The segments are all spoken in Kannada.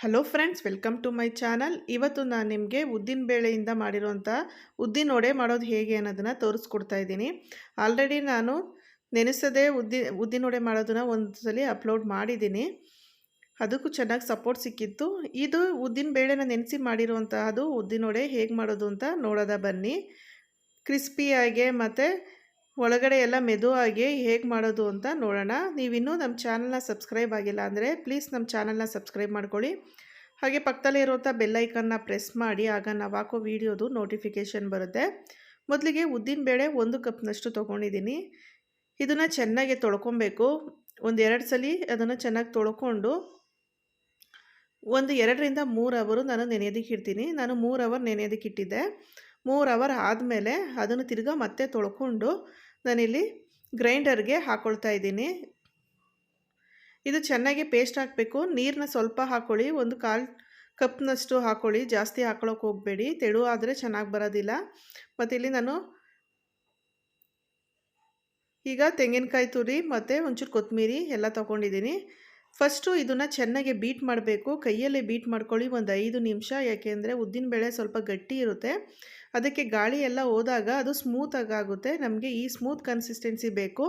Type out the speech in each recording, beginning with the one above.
Hello friends welcome to my channel ಇವತ್ತು ನಾನು ನಿಮಗೆ ಉದ್ದಿನ ಬೇಳೆಯಿಂದ ಮಾಡಿರುವಂಥ ಉದ್ದಿನ ವಡೆ ಮಾಡೋದು ಹೇಗೆ ಅನ್ನೋದನ್ನು ತೋರಿಸ್ಕೊಡ್ತಾ ಇದ್ದೀನಿ. ಆಲ್ರೆಡಿ ನಾನು ನೆನೆಸದೇ ಉದ್ದಿ, ಉದ್ದಿನ ವಡೆ ಮಾಡೋದನ್ನು ಒಂದು ಸಲ ಅಪ್ಲೋಡ್ ಮಾಡಿದ್ದೀನಿ. ಅದಕ್ಕೂ ಚೆನ್ನಾಗಿ ಸಪೋರ್ಟ್ ಸಿಕ್ಕಿತ್ತು. ಇದು ಉದ್ದಿನ ಬೇಳೆನ ನೆನೆಸಿ ಮಾಡಿರುವಂತಹದು ಉದ್ದಿನ ವಡೆ ಹೇಗೆ ಮಾಡೋದು ಅಂತ ನೋಡೋದ ಬನ್ನಿ. ಕ್ರಿಸ್ಪಿಯಾಗೆ ಮತ್ತು ಒಳಗಡೆ ಎಲ್ಲ ಮೆದುವಾಗಿ ಹೇಗೆ ಮಾಡೋದು ಅಂತ ನೋಡೋಣ. ನೀವಿನ್ನೂ ನಮ್ಮ ಚಾನಲ್ನ ಸಬ್ಸ್ಕ್ರೈಬ್ ಆಗಿಲ್ಲ ಅಂದರೆ ಪ್ಲೀಸ್ ನಮ್ಮ ಚಾನಲ್ನ ಸಬ್ಸ್ಕ್ರೈಬ್ ಮಾಡ್ಕೊಳ್ಳಿ. ಹಾಗೆ ಪಕ್ಕದಲ್ಲೇ ಇರುವಂಥ ಬೆಲ್ಲೈಕನ್ನ ಪ್ರೆಸ್ ಮಾಡಿ, ಆಗ ನಾವು ಹಾಕೋ ವೀಡಿಯೋದು ನೋಟಿಫಿಕೇಷನ್ ಬರುತ್ತೆ. ಮೊದಲಿಗೆ ಉದ್ದಿನ ಬೇಳೆ ಒಂದು ಕಪ್ನಷ್ಟು ತೊಗೊಂಡಿದ್ದೀನಿ. ಇದನ್ನು ಚೆನ್ನಾಗಿ ತೊಳ್ಕೊಬೇಕು. ಒಂದು ಎರಡು ಸಲ ಅದನ್ನು ಚೆನ್ನಾಗಿ ತೊಳ್ಕೊಂಡು ಒಂದು ಎರಡರಿಂದ ಮೂರು ಅವರು ನಾನು ನೆನೆಯೋದಕ್ಕೆ ಇಡ್ತೀನಿ. ನಾನು ಮೂರು ಅವರ್ ನೆನೆಯೋದಕ್ಕೆ ಇಟ್ಟಿದ್ದೆ. ಮೂರು ಅವರ್ ಆದಮೇಲೆ ಅದನ್ನು ತಿರ್ಗಾ ಮತ್ತೆ ತೊಳ್ಕೊಂಡು ನಾನಿಲ್ಲಿ ಗ್ರೈಂಡರ್ಗೆ ಹಾಕ್ಕೊಳ್ತಾ ಇದ್ದೀನಿ. ಇದು ಚೆನ್ನಾಗಿ ಪೇಸ್ಟ್ ಹಾಕಬೇಕು. ನೀರನ್ನ ಸ್ವಲ್ಪ ಹಾಕ್ಕೊಳ್ಳಿ ಒಂದು ಕಾಲು ಕಪ್ನಷ್ಟು ಹಾಕ್ಕೊಳ್ಳಿ ಜಾಸ್ತಿ ಹಾಕೊಳಕ್ಕೆ ಹೋಗಬೇಡಿ. ತೆಳು ಆದರೆ ಚೆನ್ನಾಗಿ ಬರೋದಿಲ್ಲ. ಮತ್ತು ಇಲ್ಲಿ ನಾನು ಈಗ ತೆಂಗಿನಕಾಯಿ ತುರಿ ಮತ್ತು ಒಂಚೂರು ಕೊತ್ತಂಬರಿ ಎಲ್ಲ ತೊಗೊಂಡಿದ್ದೀನಿ. ಫಸ್ಟು ಇದನ್ನು ಚೆನ್ನಾಗಿ ಬೀಟ್ ಮಾಡಬೇಕು. ಕೈಯಲ್ಲೇ ಬೀಟ್ ಮಾಡ್ಕೊಳ್ಳಿ ಒಂದು ಐದು ನಿಮಿಷ. ಯಾಕೆಂದರೆ ಉದ್ದಿನಬೇಳೆ ಸ್ವಲ್ಪ ಗಟ್ಟಿ ಇರುತ್ತೆ. ಅದಕ್ಕೆ ಗಾಳಿ ಎಲ್ಲ ಹೋದಾಗ ಅದು ಸ್ಮೂತಾಗಿ ಆಗುತ್ತೆ ನಮಗೆ ಈ ಸ್ಮೂತ್ ಕನ್ಸಿಸ್ಟೆನ್ಸಿ ಬೇಕು.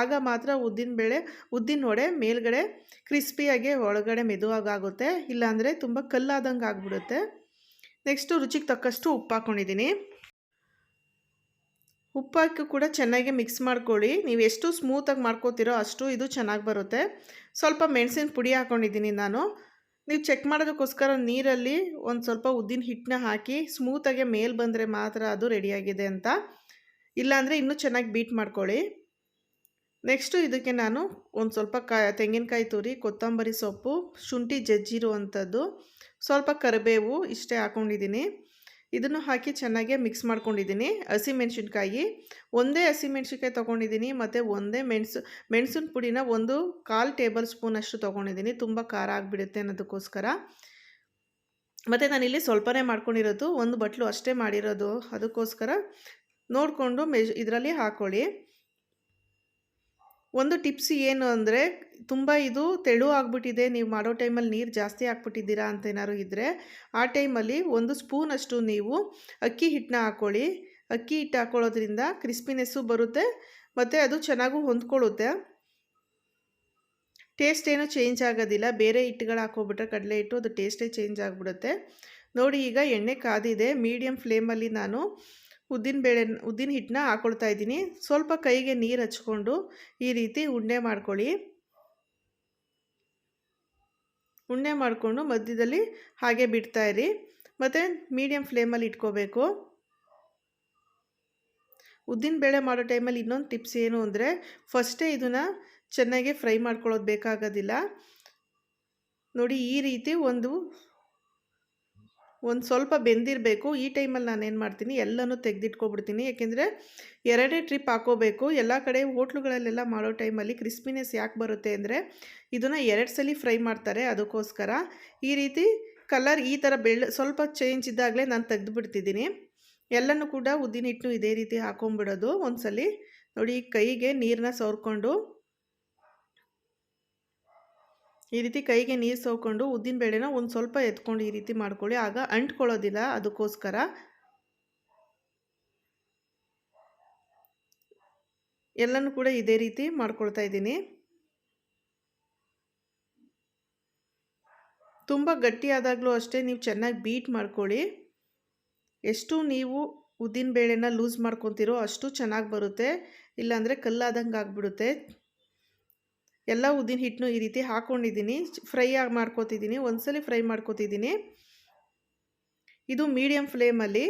ಆಗ ಮಾತ್ರ ಉದ್ದಿನಬೇಳೆ ಉದ್ದಿನ ವಡೆ ಮೇಲ್ಗಡೆ ಕ್ರಿಸ್ಪಿಯಾಗಿ ಒಳಗಡೆ ಮೆದುವಾಗುತ್ತೆ ಇಲ್ಲಾಂದರೆ ತುಂಬ ಕಲ್ಲಾದಂಗೆ ಆಗಿಬಿಡುತ್ತೆ ನೆಕ್ಸ್ಟು ರುಚಿಗೆ ತಕ್ಕಷ್ಟು ಉಪ್ಪು ಹಾಕ್ಕೊಂಡಿದ್ದೀನಿ ಉಪ್ಪಾಕಿ ಕೂಡ ಚೆನ್ನಾಗಿ ಮಿಕ್ಸ್ ಮಾಡ್ಕೊಳ್ಳಿ. ನೀವು ಎಷ್ಟು ಸ್ಮೂತಾಗಿ ಮಾಡ್ಕೋತೀರೋ ಅಷ್ಟು ಇದು ಚೆನ್ನಾಗಿ ಬರುತ್ತೆ. ಸ್ವಲ್ಪ ಮೆಣಸಿನ ಪುಡಿ ಹಾಕ್ಕೊಂಡಿದ್ದೀನಿ ನಾನು. ನೀವು ಚೆಕ್ ಮಾಡೋದಕ್ಕೋಸ್ಕರ ನೀರಲ್ಲಿ ಒಂದು ಸ್ವಲ್ಪ ಉದ್ದಿನ ಹಿಟ್ಟನ್ನ ಹಾಕಿ ಸ್ಮೂತಾಗೆ ಮೇಲೆ ಬಂದರೆ ಮಾತ್ರ ಅದು ರೆಡಿಯಾಗಿದೆ ಅಂತ. ಇಲ್ಲಾಂದರೆ ಇನ್ನೂ ಚೆನ್ನಾಗಿ ಬೀಟ್ ಮಾಡ್ಕೊಳ್ಳಿ. ನೆಕ್ಸ್ಟು ಇದಕ್ಕೆ ನಾನು ಒಂದು ಸ್ವಲ್ಪ ಕಾಯಿ ತೆಂಗಿನಕಾಯಿ ತುರಿ, ಕೊತ್ತಂಬರಿ ಸೊಪ್ಪು, ಶುಂಠಿ ಜಜ್ಜಿರುವಂಥದ್ದು ಸ್ವಲ್ಪ ಕರಿಬೇವು ಇಷ್ಟೇ ಹಾಕ್ಕೊಂಡಿದ್ದೀನಿ ಇದನ್ನು ಹಾಕಿ ಚೆನ್ನಾಗಿ ಮಿಕ್ಸ್ ಮಾಡ್ಕೊಂಡಿದ್ದೀನಿ. ಹಸಿಮೆಣ್ಸಿನ್ಕಾಯಿ ಒಂದೇ ಹಸಿಮೆಣ್ಸಿನ್ಕಾಯಿ ತೊಗೊಂಡಿದ್ದೀನಿ ಮತ್ತು ಒಂದೇ ಮೆಣಸು, ಮೆಣಸಿನ ಪುಡಿನ ಒಂದು ಕಾಲು ಟೇಬಲ್ ಸ್ಪೂನ್ ಅಷ್ಟು ತೊಗೊಂಡಿದ್ದೀನಿ. ತುಂಬ ಖಾರ ಆಗಿಬಿಡುತ್ತೆ ಅನ್ನೋದಕ್ಕೋಸ್ಕರ. ಮತ್ತು ನಾನಿಲ್ಲಿ ಸ್ವಲ್ಪನೇ ಮಾಡ್ಕೊಂಡಿರೋದು, ಒಂದು ಬಟ್ಲು ಅಷ್ಟೇ ಮಾಡಿರೋದು. ಅದಕ್ಕೋಸ್ಕರ ನೋಡಿಕೊಂಡು ಮೆಜ್, ಇದರಲ್ಲಿ ಹಾಕ್ಕೊಳ್ಳಿ ಒಂದು ಟಿಪ್ಸ್ ಏನು ಅಂದರೆ, ತುಂಬ ಇದು ತೆಳು ಆಗಿಬಿಟ್ಟಿದೆ, ನೀವು ಮಾಡೋ ಟೈಮಲ್ಲಿ ನೀರು ಜಾಸ್ತಿ ಹಾಕ್ಬಿಟ್ಟಿದ್ದೀರಾ ಅಂತ ಏನಾದ್ರು ಇದ್ದರೆ ಆ ಟೈಮಲ್ಲಿ ಒಂದು ಸ್ಪೂನಷ್ಟು ನೀವು ಅಕ್ಕಿ ಹಿಟ್ಟನ್ನ ಹಾಕ್ಕೊಳ್ಳಿ ಅಕ್ಕಿ ಹಿಟ್ಟು ಹಾಕ್ಕೊಳ್ಳೋದ್ರಿಂದ ಕ್ರಿಸ್ಪಿನೆಸ್ಸು ಬರುತ್ತೆ, ಮತ್ತು ಅದು ಚೆನ್ನಾಗೂ ಹೊಂದ್ಕೊಳ್ಳುತ್ತೆ. ಟೇಸ್ಟ್ ಏನೂ ಚೇಂಜ್ ಆಗೋದಿಲ್ಲ, ಬೇರೆ ಹಿಟ್ಟುಗಳು ಹಾಕೋಬಿಟ್ರೆ ಕಡಲೆ ಹಿಟ್ಟು, ಅದು ಟೇಸ್ಟೇ ಚೇಂಜ್ ಆಗಿಬಿಡುತ್ತೆ. ನೋಡಿ ಈಗ ಎಣ್ಣೆ ಕಾದಿದೆ ಮೀಡಿಯಮ್ ಫ್ಲೇಮಲ್ಲಿ ನಾನು ಉದ್ದಿನ ಬೇಳೆ, ಉದ್ದಿನ ಹಿಟ್ಟನ್ನ ಹಾಕ್ಕೊಳ್ತಾ ಇದ್ದೀನಿ. ಸ್ವಲ್ಪ ಕೈಗೆ ನೀರು ಹಚ್ಕೊಂಡು ಈ ರೀತಿ ಉಂಡೆ ಮಾಡ್ಕೊಳ್ಳಿ. ಉಂಡೆ ಮಾಡಿಕೊಂಡು ಮಧ್ಯದಲ್ಲಿ ಹಾಗೆ ಬಿಡ್ತಾಯಿರಿ ಮತ್ತು ಮೀಡಿಯಮ್ ಫ್ಲೇಮಲ್ಲಿ ಇಟ್ಕೋಬೇಕು. ಉದ್ದಿನ ಬೇಳೆ ಮಾಡೋ ಟೈಮಲ್ಲಿ ಇನ್ನೊಂದು ಟಿಪ್ಸ್ ಏನು ಅಂದರೆ, ಫಸ್ಟೇ ಇದನ್ನು ಚೆನ್ನಾಗಿ ಫ್ರೈ ಮಾಡ್ಕೊಳ್ಳೋದು ಬೇಕಾಗೋದಿಲ್ಲ. ನೋಡಿ ಈ ರೀತಿ ಒಂದು ಒಂದು ಸ್ವಲ್ಪ ಬೆಂದಿರಬೇಕು. ಈ ಟೈಮಲ್ಲಿ ನಾನು ಏನು ಮಾಡ್ತೀನಿ, ಎಲ್ಲನೂ ತೆಗೆದಿಟ್ಕೊಬಿಡ್ತೀನಿ. ಯಾಕೆಂದರೆ ಎರಡೇ ಟ್ರಿಪ್ ಹಾಕೋಬೇಕು. ಎಲ್ಲ ಕಡೆ ಹೋಟ್ಲುಗಳಲ್ಲೆಲ್ಲ ಮಾಡೋ ಟೈಮಲ್ಲಿ ಕ್ರಿಸ್ಪಿನೆಸ್ ಯಾಕೆ ಬರುತ್ತೆ ಅಂದರೆ, ಇದನ್ನು ಎರಡು ಸಲ ಫ್ರೈ ಮಾಡ್ತಾರೆ ಅದಕ್ಕೋಸ್ಕರ. ಈ ರೀತಿ ಕಲರ್ ಈ ಥರ ಬೆಳ್ಳ, ಸ್ವಲ್ಪ ಚೇಂಜ್ ಇದ್ದಾಗಲೇ ನಾನು ತೆಗೆದುಬಿಡ್ತಿದ್ದೀನಿ. ಎಲ್ಲನೂ ಕೂಡ ಉದ್ದಿನ ಹಿಟ್ಟು ಇದೇ ರೀತಿ ಹಾಕೊಂಬಿಡೋದು. ಒಂದು ಸಲ ನೋಡಿ ಕೈಗೆ ನೀರನ್ನ ಸೋರ್ಕೊಂಡು ಈ ರೀತಿ ಕೈಗೆ ನೀರು ಸೋಕೊಂಡು ಉದ್ದಿನ ಬೇಳೆನ ಒಂದು ಸ್ವಲ್ಪ ಎತ್ಕೊಂಡು ಈ ರೀತಿ ಮಾಡ್ಕೊಳ್ಳಿ. ಆಗ ಅಂಟ್ಕೊಳ್ಳೋದಿಲ್ಲ ಅದಕ್ಕೋಸ್ಕರ. ಎಲ್ಲನೂ ಕೂಡ ಇದೇ ರೀತಿ ಮಾಡ್ಕೊಳ್ತಾ ಇದ್ದೀನಿ. ತುಂಬ ಗಟ್ಟಿಯಾದಾಗಲೂ ಅಷ್ಟೇ ನೀವು ಚೆನ್ನಾಗಿ ಬೀಟ್ ಮಾಡ್ಕೊಳ್ಳಿ. ಎಷ್ಟು ನೀವು ಉದ್ದಿನ ಬೇಳೆನ ಲೂಸ್ ಮಾಡ್ಕೊತೀರೋ ಅಷ್ಟು ಚೆನ್ನಾಗಿ ಬರುತ್ತೆ. ಇಲ್ಲಾಂದರೆ ಕಲ್ಲಾದಂಗೆ ಆಗಿಬಿಡುತ್ತೆ. ಎಲ್ಲ ಉದ್ದಿನ ಹಿಟ್ಟನ್ನು ಈ ರೀತಿ ಹಾಕ್ಕೊಂಡಿದ್ದೀನಿ ಫ್ರೈ ಆಗಿ ಮಾಡ್ಕೋತಿದ್ದೀನಿ. ಒಂದ್ಸಲಿ ಫ್ರೈ ಮಾಡ್ಕೋತಿದ್ದೀನಿ. ಇದು ಮೀಡಿಯಮ್ ಫ್ಲೇಮಲ್ಲಿ.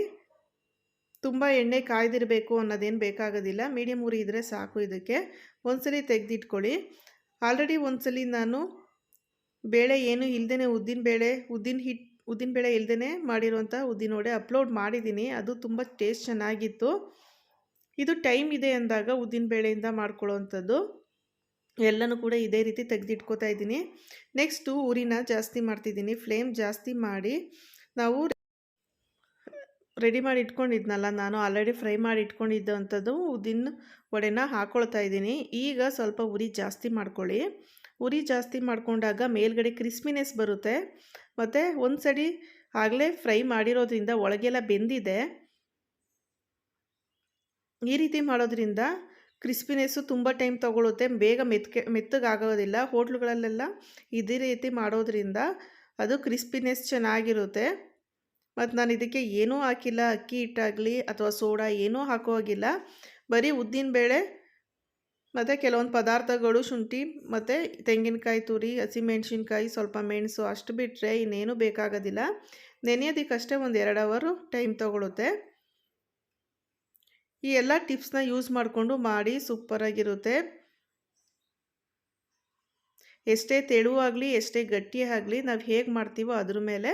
ತುಂಬ ಎಣ್ಣೆ ಕಾಯ್ದಿರಬೇಕು ಅನ್ನೋದೇನು ಬೇಕಾಗೋದಿಲ್ಲ. ಮೀಡಿಯಮ್ ಉರಿ ಇದ್ದರೆ ಸಾಕು ಇದಕ್ಕೆ. ಒಂದ್ಸಲಿ ತೆಗೆದಿಟ್ಕೊಳ್ಳಿ. ಆಲ್ರೆಡಿ ಒಂದ್ಸಲಿ ನಾನು ಬೇಳೆ ಏನು ಇಲ್ಲದೇ ಉದ್ದಿನ ಬೇಳೆ, ಉದ್ದಿನ ಹಿಟ್ಟು ಉದ್ದಿನ ಬೇಳೆ ಇಲ್ಲದೇ ಮಾಡಿರುವಂಥ ಉದ್ದಿನ ವಡೆ ಅಪ್ಲೋಡ್ ಮಾಡಿದ್ದೀನಿ. ಅದು ತುಂಬ ಟೇಸ್ಟ್ ಚೆನ್ನಾಗಿತ್ತು. ಇದು ಟೈಮ್ ಇದೆ ಅಂದಾಗ ಉದ್ದಿನ ಬೇಳೆಯಿಂದ ಮಾಡ್ಕೊಳ್ಳೋವಂಥದ್ದು ಎಲ್ಲನೂ ಕೂಡ ಇದೇ ರೀತಿ ತೆಗೆದಿಟ್ಕೋತಾ ಇದ್ದೀನಿ. ನೆಕ್ಸ್ಟು ಊರಿನ ಜಾಸ್ತಿ ಮಾಡ್ತಿದ್ದೀನಿ. ಫ್ಲೇಮ್ ಜಾಸ್ತಿ ಮಾಡಿ ನಾವು ರೆಡಿ ಮಾಡಿ ಇಟ್ಕೊಂಡಿದ್ನಲ್ಲ, ನಾನು ಆಲ್ರೆಡಿ ಫ್ರೈ ಮಾಡಿ ಇಟ್ಕೊಂಡಿದ್ದಂಥದ್ದು ಉದ್ದಿನ ವಡೆನ ಹಾಕ್ಕೊಳ್ತಾ ಇದ್ದೀನಿ. ಈಗ ಸ್ವಲ್ಪ ಉರಿ ಜಾಸ್ತಿ ಮಾಡ್ಕೊಳ್ಳಿ. ಉರಿ ಜಾಸ್ತಿ ಮಾಡಿಕೊಂಡಾಗ ಮೇಲ್ಗಡೆ ಕ್ರಿಸ್ಮಿನೆಸ್ ಬರುತ್ತೆ. ಮತ್ತು ಒಂದು ಸಡಿ ಆಗಲೇ ಫ್ರೈ ಮಾಡಿರೋದ್ರಿಂದ ಒಳಗೆಲ್ಲ ಬೆಂದಿದೆ. ಈ ರೀತಿ ಮಾಡೋದ್ರಿಂದ ಕ್ರಿಸ್ಪಿನೆಸ್ಸು ತುಂಬ ಟೈಮ್ ತೊಗೊಳುತ್ತೆ. ಬೇಗ ಮೆತ್ಕೆ, ಮೆತ್ತಗಾಗೋದಿಲ್ಲ. ಹೋಟ್ಲುಗಳಲ್ಲೆಲ್ಲ ಇದೇ ರೀತಿ ಮಾಡೋದ್ರಿಂದ ಅದು ಕ್ರಿಸ್ಪಿನೆಸ್ ಚೆನ್ನಾಗಿರುತ್ತೆ. ಮತ್ತು ನಾನು ಇದಕ್ಕೆ ಏನೂ ಹಾಕಿಲ್ಲ. ಅಕ್ಕಿ ಹಿಟ್ಟಾಗಲಿ ಅಥವಾ ಸೋಡಾ ಏನೂ ಹಾಕೋ ಹಾಗಿಲ್ಲ ಬರೀ ಉದ್ದಿನಬೇಳೆ ಮತ್ತು ಕೆಲವೊಂದು ಪದಾರ್ಥಗಳು, ಶುಂಠಿ, ಮತ್ತು ತೆಂಗಿನಕಾಯಿ ತುರಿ, ಹಸಿಮೆಣ್ಸಿನ್ಕಾಯಿ, ಸ್ವಲ್ಪ ಮೆಣಸು ಅಷ್ಟು ಬಿಟ್ಟರೆ ಇನ್ನೇನು ಬೇಕಾಗೋದಿಲ್ಲ. ನೆನೆಯೋದಕ್ಕಷ್ಟೇ ಒಂದು ಎರಡು ಅವರು ಟೈಮ್ ತೊಗೊಳುತ್ತೆ. ಈ ಎಲ್ಲ ಟಿಪ್ಸ್ನ ಯೂಸ್ ಮಾಡಿಕೊಂಡು ಮಾಡಿ ಸೂಪರಾಗಿರುತ್ತೆ. ಎಷ್ಟೇ ತೆಳುವಾಗಲಿ ಎಷ್ಟೇ ಗಟ್ಟಿ ಆಗಲಿ ನಾವು ಹೇಗೆ ಮಾಡ್ತೀವೋ ಅದ್ರ ಮೇಲೆ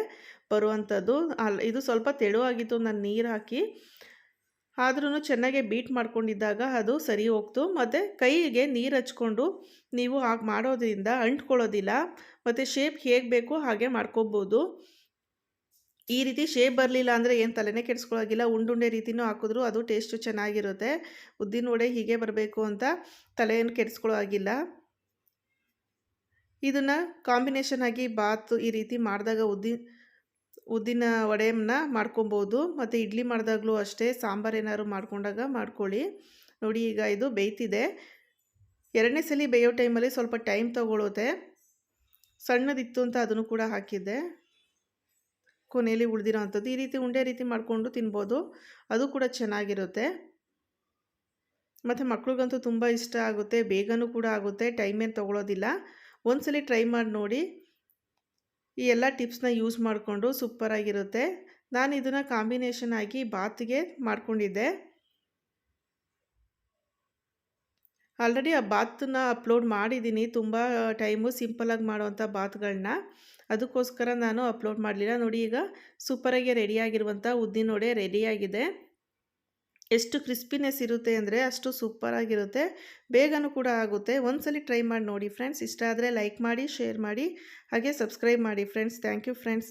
ಬರುವಂಥದ್ದು. ಅಲ್ಲಿ ಇದು ಸ್ವಲ್ಪ ತೆಳುವಾಗಿತ್ತು ನಾನು ನೀರು ಹಾಕಿ ಆದ್ರೂ ಚೆನ್ನಾಗೆ ಬೀಟ್ ಮಾಡ್ಕೊಂಡಿದ್ದಾಗ ಅದು ಸರಿ ಹೋಗ್ತು. ಮತ್ತು ಕೈಗೆ ನೀರು ಹಚ್ಕೊಂಡು ನೀವು ಹಾಗೆ ಮಾಡೋದ್ರಿಂದ ಅಂಟ್ಕೊಳ್ಳೋದಿಲ್ಲ. ಮತ್ತು ಶೇಪ್ ಹೇಗೆ ಬೇಕೋ ಹಾಗೆ ಮಾಡ್ಕೋಬೋದು. ಈ ರೀತಿ ಶೇಪ್ ಬರಲಿಲ್ಲ ಅಂದರೆ ಏನು ತಲೆನೇ ಕೆಡಿಸ್ಕೊಳ್ಳೋಗಿಲ್ಲ ಉಂಡುಂಡೆ ರೀತಿನೂ ಹಾಕಿದ್ರು ಅದು ಟೇಸ್ಟು ಚೆನ್ನಾಗಿರುತ್ತೆ. ಉದ್ದಿನ ವಡೆ ಹೀಗೆ ಬರಬೇಕು ಅಂತ ತಲೆಯನ್ನು ಕೆಡಿಸ್ಕೊಳ್ಳೋ ಆಗಿಲ್ಲ ಇದನ್ನು ಕಾಂಬಿನೇಷನ್ ಆಗಿ ಬಾತ್ ಈ ರೀತಿ ಮಾಡಿದಾಗ ಉದ್ದಿನ ಉದ್ದಿನ ವಡೆಯನ್ನ ಮಾಡ್ಕೊಬೋದು. ಮತ್ತು ಇಡ್ಲಿ ಮಾಡಿದಾಗಲೂ ಅಷ್ಟೇ, ಸಾಂಬಾರು ಏನಾದ್ರು ಮಾಡ್ಕೊಂಡಾಗ ಮಾಡ್ಕೊಳ್ಳಿ. ನೋಡಿ ಈಗ ಇದು ಬೇಯ್ತಿದೆ. ಎರಡನೇ ಸಲ ಬೇಯೋ ಟೈಮಲ್ಲಿ ಸ್ವಲ್ಪ ಟೈಮ್ ತೊಗೊಳುತ್ತೆ ಸಣ್ಣದಿತ್ತು ಅಂತ ಅದನ್ನು ಕೂಡ ಹಾಕಿದ್ದೆ. ಕೊನೆಯಲ್ಲಿ ಉಳಿದಿರೋ ಅಂಥದ್ದು ಈ ರೀತಿ ಉಂಡೆ ರೀತಿ ಮಾಡಿಕೊಂಡು ತಿನ್ಬೋದು. ಅದು ಕೂಡ ಚೆನ್ನಾಗಿರುತ್ತೆ. ಮತ್ತು ಮಕ್ಳಿಗಂತೂ ತುಂಬ ಇಷ್ಟ ಆಗುತ್ತೆ. ಬೇಗನೂ ಕೂಡ ಆಗುತ್ತೆ. ಟೈಮ್ ಏನು ತೊಗೊಳೋದಿಲ್ಲ. ಒಂದ್ಸಲಿ ಟ್ರೈ ಮಾಡಿ ನೋಡಿ. ಈ ಎಲ್ಲ ಟಿಪ್ಸ್ನ ಯೂಸ್ ಮಾಡಿಕೊಂಡು ಸೂಪರಾಗಿರುತ್ತೆ ನಾನು ಇದನ್ನು ಕಾಂಬಿನೇಷನ್ ಆಗಿ ಬಾತ್ಗೆ ಮಾಡ್ಕೊಂಡಿದ್ದೆ. ಆಲ್ರೆಡಿ ಆ ಬಾತನ್ನ ಅಪ್ಲೋಡ್ ಮಾಡಿದ್ದೀನಿ. ತುಂಬ ಟೈಮು ಸಿಂಪಲಾಗಿ ಮಾಡುವಂಥ ಬಾತ್ಗಳನ್ನ ಅದಕ್ಕೋಸ್ಕರ ನಾನು ಅಪ್ಲೋಡ್ ಮಾಡಲಿಲ್ಲ. ನೋಡಿ ಈಗ ಸೂಪರಾಗಿ ರೆಡಿಯಾಗಿರುವಂಥ ಉದ್ದಿನ ವಡೆ ರೆಡಿಯಾಗಿದೆ. ಎಷ್ಟು ಕ್ರಿಸ್ಪಿನೆಸ್ ಇರುತ್ತೆ ಅಂದರೆ ಅಷ್ಟು ಸೂಪರಾಗಿರುತ್ತೆ. ಬೇಗನೂ ಕೂಡ ಆಗುತ್ತೆ. ಒಂದ್ಸಲಿ ಟ್ರೈ ಮಾಡಿ ನೋಡಿ ಫ್ರೆಂಡ್ಸ್. ಇಷ್ಟ ಆದರೆ ಲೈಕ್ ಮಾಡಿ, ಶೇರ್ ಮಾಡಿ, ಹಾಗೆ ಸಬ್ಸ್ಕ್ರೈಬ್ ಮಾಡಿ ಫ್ರೆಂಡ್ಸ್. Thank you friends.